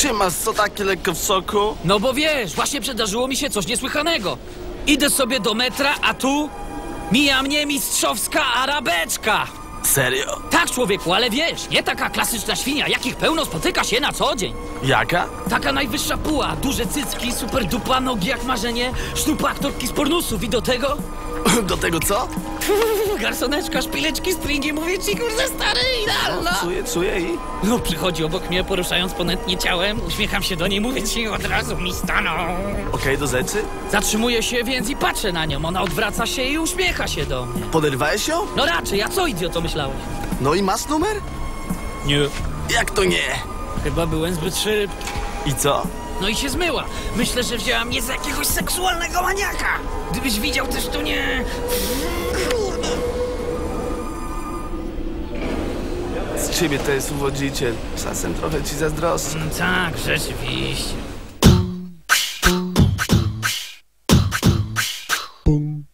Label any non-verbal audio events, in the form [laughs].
się masz, co takie lekko w soku? No bo wiesz, właśnie przydarzyło mi się coś niesłychanego. Idę sobie do metra, a tu mija mnie mistrzowska arabeczka. Serio? Tak, człowieku, ale wiesz, nie taka klasyczna świnia, jakich pełno spotyka się na co dzień. Jaka? Taka najwyższa puła, duże cycki, super dupa, nogi jak marzenie, sztupa aktorki z pornusów i do tego... [laughs] Do tego co? [laughs] Garsoneczka, szpileczki, stringi, mówię ci, kurze, stary, idealna. Czuję, czuję i... No, przychodzi obok mnie, poruszając ponętnie ciałem, uśmiecham się do niej, mówię ci, od razu mi stanął. Okej, do rzeczy? Zatrzymuję się więc i patrzę na nią, ona odwraca się i uśmiecha się do mnie. Poderwałeś ją? No raczej, a co idioto myślałeś? No i masz numer? Nie. Jak to nie? Chyba byłem zbyt szybki. I co? No i się zmyła. Myślę, że wzięła mnie za jakiegoś seksualnego maniaka. Gdybyś widział też tu nie... Z ciebie to jest uwodziciel. Czasem trochę ci zazdrosny. Mm, tak, rzeczywiście. Boom.